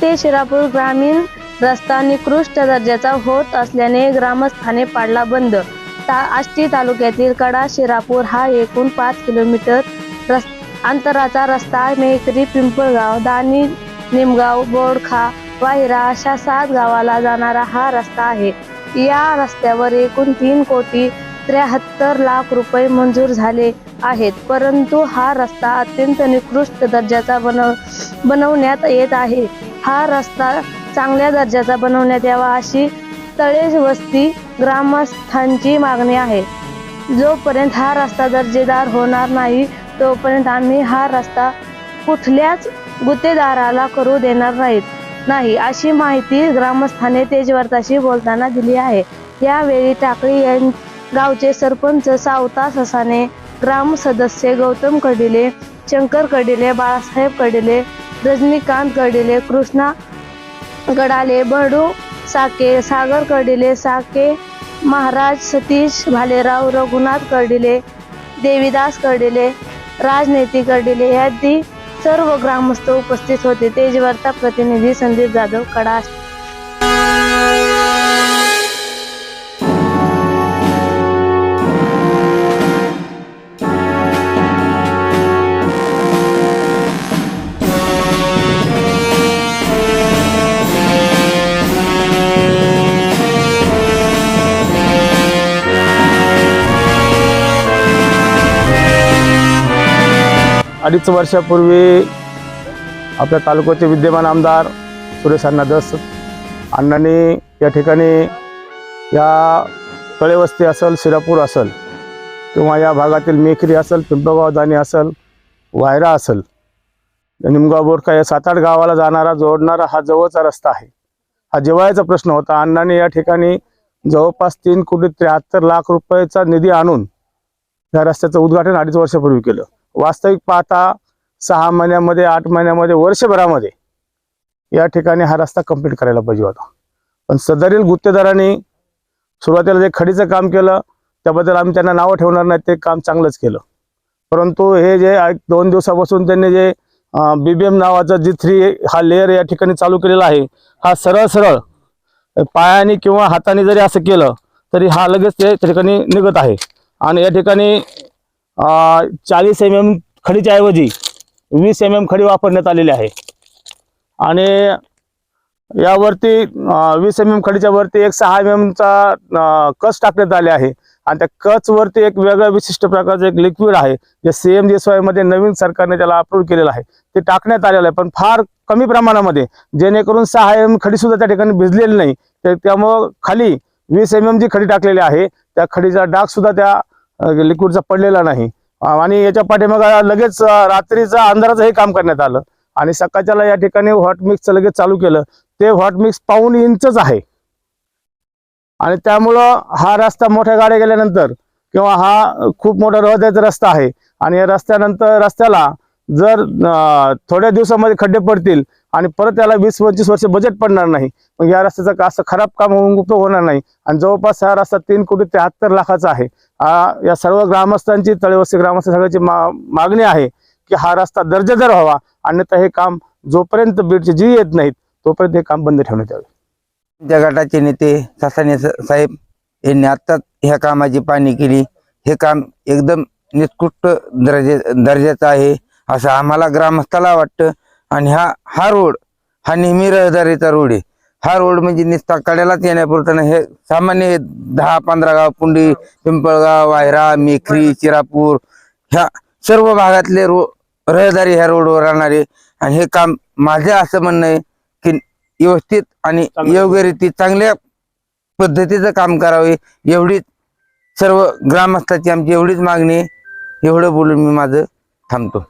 ते शिरापूर ग्रामीण रस्ता निकृष्ट दर्जाचा होत असल्याने ग्रामस्थाने पाडला बंद. ता आष्टी तालुक्यातील कडा शिरापूर हा एकूण पाच किलोमीटर रस् अंतराचा रस्ता मेकरी पिंपळगाव दानी निमगाव बोडखा वाहिरा अशा सात गावाला जाणारा हा रस्ता आहे. या रस्त्यावर एकूण तीन कोटी त्र्याहत्तर लाख रुपये मंजूर झाले आहेत. परंतु हा रस्ता अत्यंत निकृष्ट दर्जाचा बनव बनवण्यात येत आहे. हा रस्ता चांगल्या दर्जाचा बनवण्यात यावा अशी तळे वस्ती ग्रामस्थांची मागणी आहे. जोपर्यंत हा रस्ता दर्जेदार होणार नाही तोपर्यंत आम्ही हा रस्ता कुठल्याच गुत्तेदाराला करू देणार नाहीत नाही अशी माहिती ग्रामस्थाने तेजवर्ताशी बोलताना दिली आहे. यावेळी टाकळी यां गावचे सरपंच सावता ससाने ग्राम सदस्य गौतम कडिले शंकर कडिले बाळासाहेब कडिले रजनीकांत कडिले कृष्णा गडाले बडू साके सागर कडिले साके महाराज सतीश भालेराव रघुनाथ कर्डिले देवीदास कर्डिले राजनेती कर्डिले यादी सर्व ग्रामस्थ उपस्थित होते. तेजवार्ता प्रतिनिधी संदीप जाधव कडा अडीच वर्षापूर्वी आपल्या तालुक्याचे विद्यमान आमदार सुरेश अण्णा दस अण्णांनी या ठिकाणी या तळेवस्ती असेल शिरापूर असेल किंवा या भागातील मेखरी असेल पिंपळगाव दाणी असेल वायरा असेल निमगाव बोरखा या सात आठ गावाला जाणारा जोडणारा हा जवळचा रस्ता आहे. हा जेवायचा प्रश्न होता. अण्णांनी या ठिकाणी जवळपास तीन कोटी त्र्याहत्तर लाख रुपयाचा निधी आणून या रस्त्याचं उद्घाटन अडीच वर्षापूर्वी केलं. वास्तविक पाहता सहा महिन्यामध्ये आठ महिन्यामध्ये वर्षभरामध्ये या ठिकाणी हा रस्ता कंप्लीट करायला पाहिजे होता. पण सदरील गुत्तेदारांनी सुरुवातीला जे खडीचं काम केलं त्याबद्दल आम्ही त्यांना नावं ठेवणार नाही ते काम चांगलंच केलं. परंतु हे जे एक दोन दिवसापासून त्यांनी जे बी बी एम नावाचा जी थ्री हा लेअर या ठिकाणी चालू केलेला आहे हा सरळ सरळ पायाने किंवा हाताने जरी असं केलं तरी हा लगेच ते त्या ठिकाणी निघत आहे. आणि या ठिकाणी चाळीस एम एम खडीच्या ऐवजी वीस एम एम खडी वापरण्यात आलेली आहे. आणि यावरती वीस एम एम खडीच्या वरती एक सहा एम एमचा कच टाकण्यात आले आहे. आणि त्या कचवरती एक वेगळं विशिष्ट प्रकारचं एक लिक्विड आहे जे सी एममध्ये नवीन सरकारने त्याला अप्रूव्ह केलेलं आहे. ते टाकण्यात आलेलं आहे पण फार कमी प्रमाणामध्ये जेणेकरून सहा एम खडी सुद्धा त्या ठिकाणी भिजलेली नाही. तर त्यामुळं खाली वीस एम एम जी खडी टाकलेली आहे त्या खडीचा डाग सुद्धा त्या लिक्विडचा पडलेला नाही. आणि याच्या पाठीमागा लगेच रात्रीचा अंधाराचं हे काम करण्यात आलं. आणि सकाळच्याला या ठिकाणी हॉट मिक्सचं लगेच चालू केलं. ते हॉट मिक्स पाऊन इंचच आहे. आणि त्यामुळं हा रस्ता मोठ्या गाड्या गेल्यानंतर किंवा हा खूप मोठा रहदायचा रस्ता आहे. आणि या रस्त्यानंतर रस्त्याला जर थोड्या दिवसामध्ये खड्डे पडतील आणि परत त्याला वीस पंचवीस वर्ष बजेट पडणार नाही मग या रस्त्याचं असं खराब काम होऊन उपयोग होणार नाही. आणि जवळपास हा रस्ता तीन कोटी त्र्याहत्तर लाखाचा आहे. या सर्व ग्रामस्थांची तळेवस्ती ग्रामस्थ सगळ्याची मा मागणी आहे की हा रस्ता दर्जेदार व्हावा. अन्यथा हे काम जोपर्यंत बीडचे जी येत नाहीत तोपर्यंत हे काम बंद ठेवण्यात यावे. त्या गटाचे नेते ससाने साहेब यांनी आत्ताच ह्या कामाची पाहणी केली. हे काम एकदम निकृष्ट दर्जे दर्जाचं आहे. असं आम्हाला ग्रामस्थाला वाटतं. आणि हा हा रोड हा नेहमी रहदारीचा रोड आहे. हा रोड म्हणजे नुसता कड्यालाच येण्यापुरतं नाही. हे सामान्य दहा पंधरा गाव पुंडी पिंपळगाव वायरा मेखरी चिरापूर ह्या सर्व भागातले रो रहदारी ह्या रोडवर राहणारे आणि हे काम माझं असं म्हणणं आहे की व्यवस्थित आणि चांगलं. योग्य रीती चांगल्या पद्धतीचं काम करावे. एवढीच सर्व ग्रामस्थाची आमची एवढीच मागणी आहे. एवढं बोलून मी माझं थांबतो.